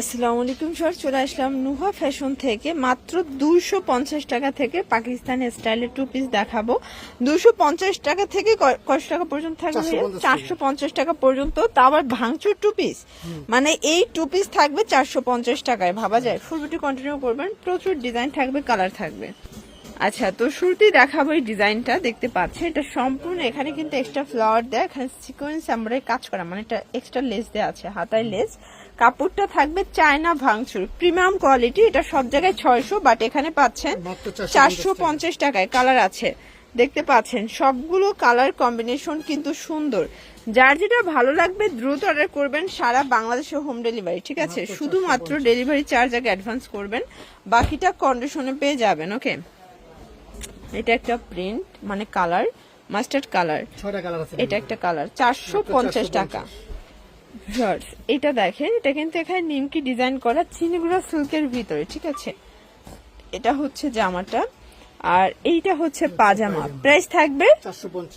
আসসালামু আলাইকুম স্যার। চলে আসলাম নুহা ফ্যাশন থেকে। মাত্র দুশো পঞ্চাশ টাকা থেকে পাকিস্তানি স্টাইলের টু পিস দেখাবো। দুশো পঞ্চাশ টাকা থেকে কয়শো টাকা পর্যন্ত থাকবে চারশো পঞ্চাশ টাকা পর্যন্ত। তা আবার ভাঙচুর টু পিস মানে এই টু পিস থাকবে চারশো পঞ্চাশ টাকায় ভাবা যায়। ফুল কন্টিনিউ করবেন। প্রচুর ডিজাইন থাকবে কালার থাকবে। আচ্ছা তো শুরুতেই দেখাবো এই ডিজাইনটা দেখতে পাচ্ছে এটা সম্পূর্ণ এখানে কিন্তু এক্সট্রা ফ্লাওয়ার দেয় এখানে সিকোয়েন্স আমরা কাজ করা মানে এটা এক্সট্রা লেস দেওয়া আছে হাতায় লেস কাপড়টা থাকবে চায়না ভাঙচুর। প্রিমিয়াম কোয়ালিটি এটা সব জায়গায় ছয়শো বাট এখানে পাচ্ছেন চারশো পঞ্চাশ টাকায় কালার আছে। দেখতে পাচ্ছেন সবগুলো কালার কম্বিনেশন কিন্তু সুন্দর। যার যেটা ভালো লাগবে দ্রুত অর্ডার করবেন সারা বাংলাদেশে হোম ডেলিভারি ঠিক আছে? শুধুমাত্র ডেলিভারি চার্জ আগে অ্যাডভান্স করবেন বাকিটা কন্ডিশনে পেয়ে যাবেন ওকে এটা একটা প্রিন্ট মানে কালার মাস্টার্ড কালার এটা একটা কালার চারশো পঞ্চাশ। টাকা। Shorts, এটা দেখেন এটা কিন্তু এখানে নিমকি ডিজাইন করা চিনিগুড়া সিল্কের ভিতরে ঠিক আছে? এটা হচ্ছে জামাটা আর এইটা হচ্ছে পাজামা। প্রাইস থাকবে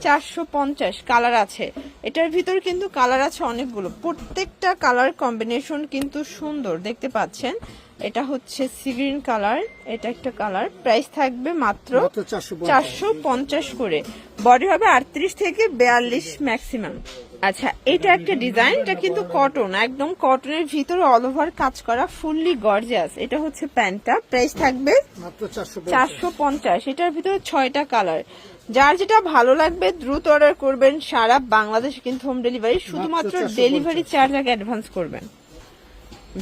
চারশো পঞ্চাশ। কালার আছে। এটার ভিতর কিন্তু কালার আছে অনেকগুলো। প্রত্যেকটা কালার কম্বিনেশন কিন্তু সুন্দর দেখতে পাচ্ছেন? এটা হচ্ছে সিগ্রিন কালার এটা একটা কালার প্রাইস থাকবে মাত্র চারশো পঞ্চাশ। করে। বডি হবে আটত্রিশ থেকে বেয়াল্লিশ ম্যাক্সিমাম আচ্ছা এটা একটা ডিজাইন এটা কিন্তু কটন একদম কটনের ভিতরে অল ওভার কাজ করা ফুললি গর্জিয়াস এটা হচ্ছে প্যান্টটা প্রাইস থাকবে চারশো পঞ্চাশ। এটার ভিতরে ছয়টা কালার যার যেটা ভালো লাগবে দ্রুত অর্ডার করবেন সারা বাংলাদেশে কিন্তু হোম ডেলিভারি শুধুমাত্র ডেলিভারি চার্জ আগে অ্যাডভান্স করবেন।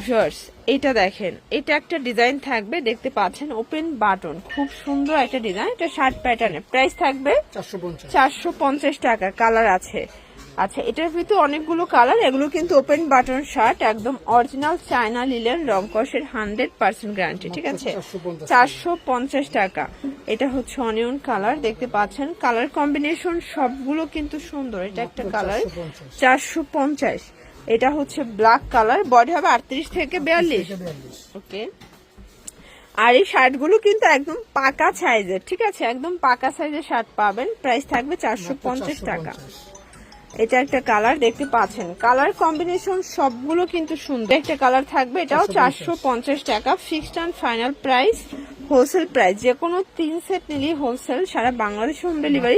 ভিউয়ার্স এটা দেখেন এটা একটা ডিজাইন থাকবে দেখতে পাচ্ছেন ওপেন বাটন খুব সুন্দর একটা ডিজাইন এটা শার্ট প্যাটার্নের প্রাইস থাকবে চারশো পঞ্চাশ। টাকা কালার আছে। আচ্ছা এটার ভিতরে অনেকগুলো কালার এগুলো কিন্তু ওপেন বাটন শার্ট একদম অরিজিনাল চায়না লিলেন রংকসের হান্ড্রেড পার্সেন্ট গ্যারান্টি ঠিক আছে? চারশো পঞ্চাশ টাকা। এটা হচ্ছে অনিয়ন কালার দেখতে পাচ্ছেন? কালার কম্বিনেশন সবগুলো কিন্তু সুন্দর। এটা একটা কালার চারশো পঞ্চাশ। এটা হচ্ছে ব্ল্যাক কালার বডি হবে আটত্রিশ থেকে বিয়াল্লিশ। ওকে আর এই শার্টগুলো কিন্তু একদম পাকা সাইজের ঠিক আছে? একদম পাকা সাইজের শার্ট পাবেন। প্রাইস থাকবে চারশো পঞ্চাশ টাকা। এটা একটা কালার দেখতে পাচ্ছেন। কালার কম্বিনেশন সবগুলো কিন্তু সুন্দর। একটা কালার থাকবে এটাও চারশো পঞ্চাশ। টাকা। Fixed and final price wholesale price. যে কোনো তিন সেট নিলেই হোলসেল সারা বাংলাদেশ হোম ডেলিভারি।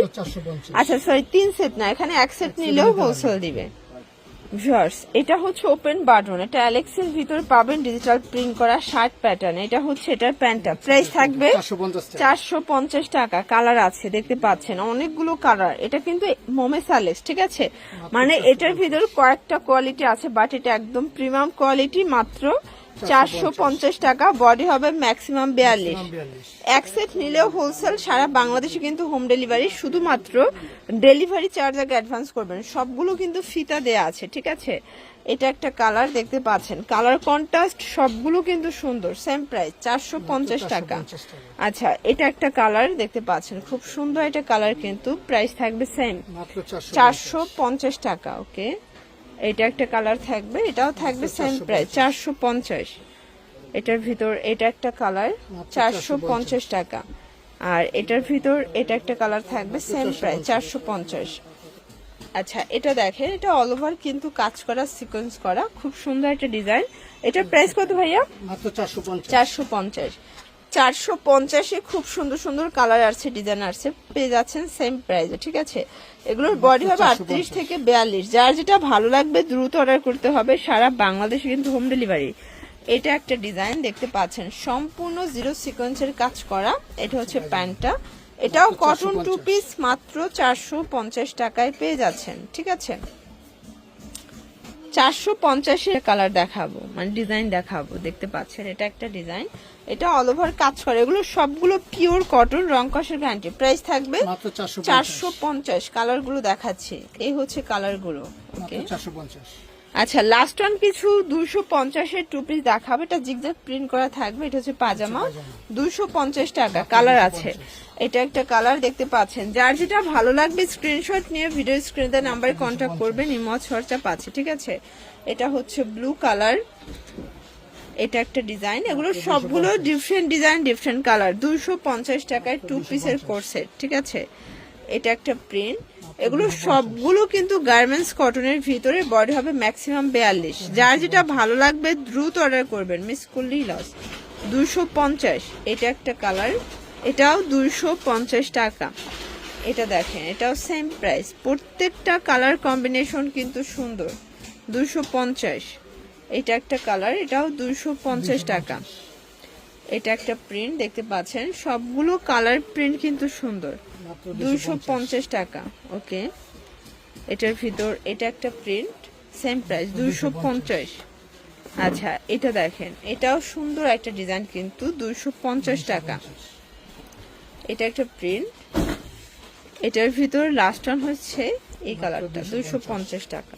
আচ্ছা সরি তিন সেট না এখানে এক সেট নিলেও হোলসেল দিবে। ভিউয়ার্স এটা হচ্ছে ওপেন বাটন এটা অ্যালেক্সের ভিতর পাবেন ডিজিটাল প্রিন্ট করা শার্ট প্যাটার্ন এটা হচ্ছে এটার প্যান্টটা। প্রাইস থাকবে চারশো পঞ্চাশ টাকা। কালার আছে দেখতে পাচ্ছেন অনেকগুলো কালার এটা কিন্তু মোমেসালেস ঠিক আছে? মানে এটার ভিতর কয়েকটা কোয়ালিটি আছে বাট এটা একদম প্রিমিয়াম কোয়ালিটি মাত্র চারশো পঞ্চাশ টাকা বডি হবে ম্যাক্সিমাম বিয়াল্লিশ। এক সেট নিলেও হোলসেল সারা বাংলাদেশে কিন্তু হোম ডেলিভারি শুধুমাত্র ডেলিভারি চার্জ আগে অ্যাডভান্স করবেন। সবগুলো কিন্তু ফিতা দেয়া আছে ঠিক আছে? এটা একটা কালার দেখতে পাচ্ছেন। কালার কন্ট্রাস্ট সবগুলো কিন্তু সুন্দর সেম প্রাইস চারশো পঞ্চাশ টাকা 450 টাকা। আচ্ছা এটা একটা কালার দেখতে পাচ্ছেন। খুব সুন্দর একটা কালার কিন্তু প্রাইস থাকবে সেম চারশো পঞ্চাশ। টাকা ওকে এটা একটা কালার থাকবে এটাও থাকবে সেম প্রাইস চারশো পঞ্চাশ। এটার ভিতর এটা একটা কালার চারশো পঞ্চাশ টাকা। আর এটার ভিতর এটা একটা কালার থাকবে সেম প্রাইস চারশো পঞ্চাশ। আচ্ছা এটা দেখেন এটা অল ওভার কিন্তু কাজ করা সিকোয়েন্স করা খুব সুন্দর একটা ডিজাইন এটার প্রাইস কত ভাইয়া? চারশো পঞ্চাশ। চারশো পঞ্চাশে খুব সুন্দর সুন্দর কালার আসছে ডিজাইন আসছে। পেয়ে যাচ্ছেন সেম প্রাইসে ঠিক আছে? এগুলোর বডি হবে আটত্রিশ থেকে বিয়াল্লিশ। যার যেটা ভালো লাগবে, দ্রুত অর্ডার করতে হবে। সারা বাংলাদেশে কিন্তু হোম ডেলিভারি এটা একটা ডিজাইন দেখতে পাচ্ছেন। সম্পূর্ণ জিরো সিকোয়েন্সের কাজ করা। এটা হচ্ছে প্যান্টটা। এটাও কটন টু পিস মাত্র চারশো পঞ্চাশ টাকায় পেয়ে যাচ্ছেন, ঠিক আছে? চারশো পঞ্চাশের কালার দেখাবো মানে ডিজাইন দেখাবো দেখতে পাচ্ছেন এটা একটা ডিজাইন এটা অল ওভার কাজ করে এগুলো সবগুলো পিওর কটন রং কষের গ্যারান্টি প্রাইস থাকবে চারশো পঞ্চাশ। কালারগুলো দেখাচ্ছি। এই হচ্ছে কালারগুলো ওকে চারশো পঞ্চাশ। আচ্ছা লাস্ট ওয়ান কিছু দুশো পঞ্চাশের টু পিস দেখাবে। এটা জিগজাগ প্রিন্ট করা থাকবে। এটা হচ্ছে পাজামা। দুশো পঞ্চাশ টাকা। কালার আছে। এটা একটা কালার দেখতে পাচ্ছেন। যার যেটা ভালো লাগবে স্ক্রিনশট নিয়ে ভিডিও স্ক্রিনে নাম্বারে কন্ট্যাক্ট করবেন ইমজ খরচা পাচ্ছে ঠিক আছে? এটা হচ্ছে ব্লু কালার এটা একটা ডিজাইন এগুলো সবগুলো ডিফারেন্ট ডিজাইন ডিফারেন্ট কালার দুশো পঞ্চাশ টাকায় টু পিসের কোর্সেট ঠিক আছে? এটা একটা প্রিন্ট এগুলো সবগুলো কিন্তু গার্মেন্টস কটনের ভিতরে বডি হবে ম্যাক্সিমাম বিয়াল্লিশ। যার যেটা ভালো লাগবে দ্রুত অর্ডার করবেন। মিস করলেই লস দুশো পঞ্চাশ। এটা একটা কালার এটাও দুশো পঞ্চাশ টাকা। এটা দেখেন, এটাও সেম প্রাইস প্রত্যেকটা কালার কম্বিনেশন কিন্তু সুন্দর। দুশো পঞ্চাশ। এটা একটা কালার এটাও দুশো পঞ্চাশ টাকা। এটা একটা প্রিন্ট দেখতে পাচ্ছেন। সবগুলো কালার প্রিন্ট কিন্তু সুন্দর। দুইশো পঞ্চাশ টাকা ওকে এটার ভিতর এটা একটা প্রিন্ট সেম প্রাইস দুইশো পঞ্চাশ। আচ্ছা এটা দেখেন এটাও সুন্দর একটা ডিজাইন কিন্তু দুইশো পঞ্চাশ টাকা। এটা একটা প্রিন্ট এটার ভিতর লাস্ট হচ্ছে এই কালারটা দুইশো পঞ্চাশ টাকা।